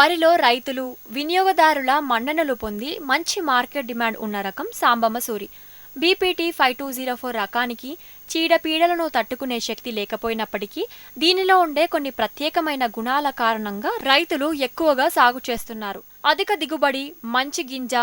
వరిలో రైతులు వినియోగదారుల మన్ననలు పొంది మంచి మార్కెట్ డిమాండ్ ఉన్న రకం Sambamasuri BPT five two zero four రకానికి చీడపీడలను తట్టుకునే శక్తి లేకపోయినప్పటికీ దీనిలో ఉండే కొన్ని ప్రత్యేకమైన గుణాల కారణంగా రైతులు ఎక్కువగా సాగు చేస్తున్నారు. అధిక దిగుబడి మంచి గింజ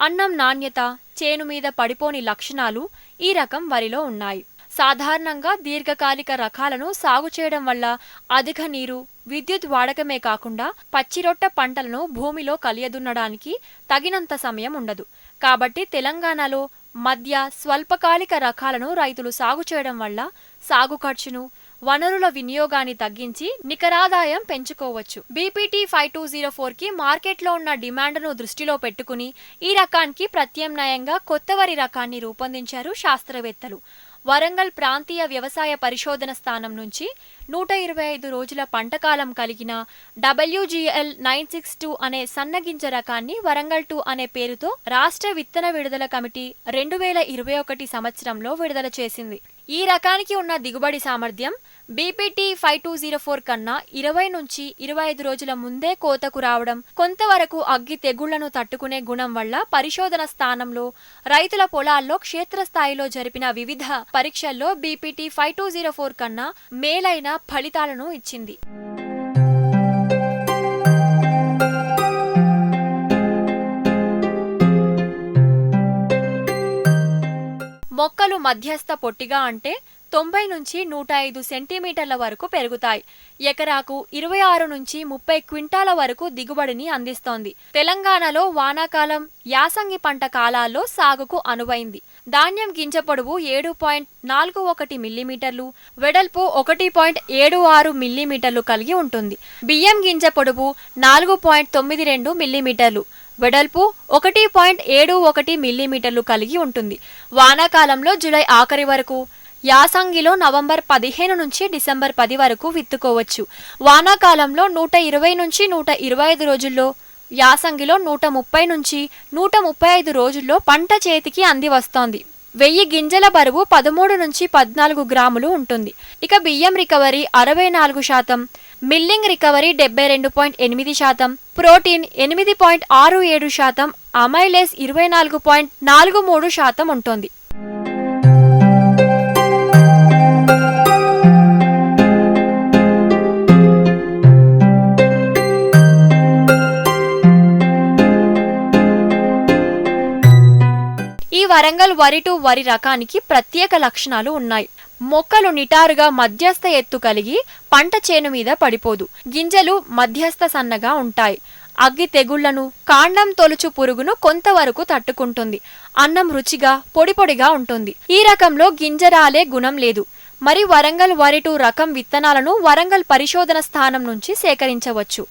అన్నం నాణ్యత చేను మీద పడిపోని లక్షణాలు ఈ రకం వరిలో ఉన్నాయి. సాధారణంగా దీర్ఘకాలిక రకాలను సాగు చేయడం వల్ల అధిక నీరు విద్యుత్ వాడకమే కాకుండా పచ్చిరొట్ట పంటలను భూమిలో కలియదున్నడానికి తగినంత సమయం ఉండదు. కాబట్టి తెలంగాణలో మధ్య స్వల్పకాలిక రకాలను రైతులు సాగు చేయడం వల్ల సాగు ఖర్చును వనరుల వినియోగాన్ని తగ్గించి నికరాదాయం పెంచుకోవచ్చు. బీపీటీ ఫైవ్ టూ జీరో ఫోర్కి మార్కెట్లో ఉన్న డిమాండ్ను దృష్టిలో పెట్టుకుని ఈ రకానికి ప్రత్యామ్నాయంగా కొత్త వరి రకాన్ని రూపొందించారు శాస్త్రవేత్తలు. వరంగల్ ప్రాంతీయ వ్యవసాయ పరిశోధన స్థానం నుంచి నూట ఇరవై ఐదు రోజుల పంటకాలం కలిగిన డబ్ల్యూజీఎల్ నైన్ సిక్స్ టూ అనే సన్నగింజ రకాన్ని వరంగల్ టూ అనే పేరుతో రాష్ట్ర విత్తన విడుదల కమిటీ రెండు వేల ఇరవై ఒకటి సంవత్సరంలో విడుదల చేసింది. ఈ రకానికి ఉన్న దిగుబడి సామర్థ్యం BPT five two zero four కన్నా ఇరవై నుంచి ఇరవై ఐదు రోజుల ముందే కోతకు రావడం కొంతవరకు అగ్గి తెగుళ్ళను తట్టుకునే గుణం వల్ల పరిశోధన స్థానంలో రైతుల పొలాల్లో క్షేత్రస్థాయిలో జరిపిన వివిధ పరీక్షల్లో BPT five two zero four కన్నా మేలైన ఫలితాలను ఇచ్చింది. మొక్కలు మధ్యస్థ పొట్టిగా అంటే తొంభై నుంచి నూట ఐదు సెంటీమీటర్ల వరకు పెరుగుతాయి. ఎకరాకు ఇరవై ఆరు నుంచి ముప్పై క్వింటాల వరకు దిగుబడిని అందిస్తోంది. తెలంగాణలో వానాకాలం యాసంగి పంట కాలాల్లో సాగుకు అనువైంది. ధాన్యం గింజ పొడవు ఏడు పాయింట్ నాలుగు ఒకటి మిల్లీమీటర్లు వెడల్పు ఒకటి పాయింట్ ఏడు ఆరు మిల్లీమీటర్లు కలిగి ఉంటుంది. బియ్యం గింజ పొడవు నాలుగు పాయింట్ తొమ్మిది రెండు మిల్లీమీటర్లు వెడల్పు ఒకటి పాయింట్ ఏడు ఒకటి మిల్లీమీటర్లు కలిగి ఉంటుంది. వానాకాలంలో జూలై ఆఖరి వరకు యాసంగిలో నవంబర్ పదిహేను నుంచి డిసెంబర్ పది వరకు విత్తుకోవచ్చు. వానాకాలంలో నూట ఇరవై నుంచి నూట ఇరవై ఐదు రోజుల్లో యాసంగిలో నూట ముప్పై నుంచి నూట ముప్పై ఐదు రోజుల్లో పంట చేతికి అంది వస్తోంది. వెయ్యి గింజల బరువు పదమూడు నుంచి పద్నాలుగు గ్రాములు ఉంటుంది. ఇక బియ్యం రికవరీ అరవై నాలుగు శాతం మిల్లింగ్ రికవరీ డెబ్బై రెండు పాయింట్ ఎనిమిది శాతం ప్రోటీన్ ఎనిమిది పాయింట్ ఆరు ఏడు శాతం అమైలేస్ ఇరవై నాలుగు పాయింట్ నాలుగు మూడు శాతం ఉంటుంది. వరంగల్ వరి టు వరి రకానికి ప్రత్యేక లక్షణాలు ఉన్నాయి. మొక్కలు నిటారుగా మధ్యస్థ ఎత్తు కలిగి పంట చేను మీద పడిపోదు. గింజలు మధ్యస్థ సన్నగా ఉంటాయి. అగ్గి తెగుళ్ళను కాండం తొలుచు పురుగును కొంతవరకు తట్టుకుంటుంది. అన్నం రుచిగా పొడిపొడిగా ఉంటుంది. ఈ రకంలో గింజరాలే గుణం లేదు. మరి వరంగల్ వరి టు రకం విత్తనాలను వరంగల్ పరిశోధన స్థానం నుంచి సేకరించవచ్చు.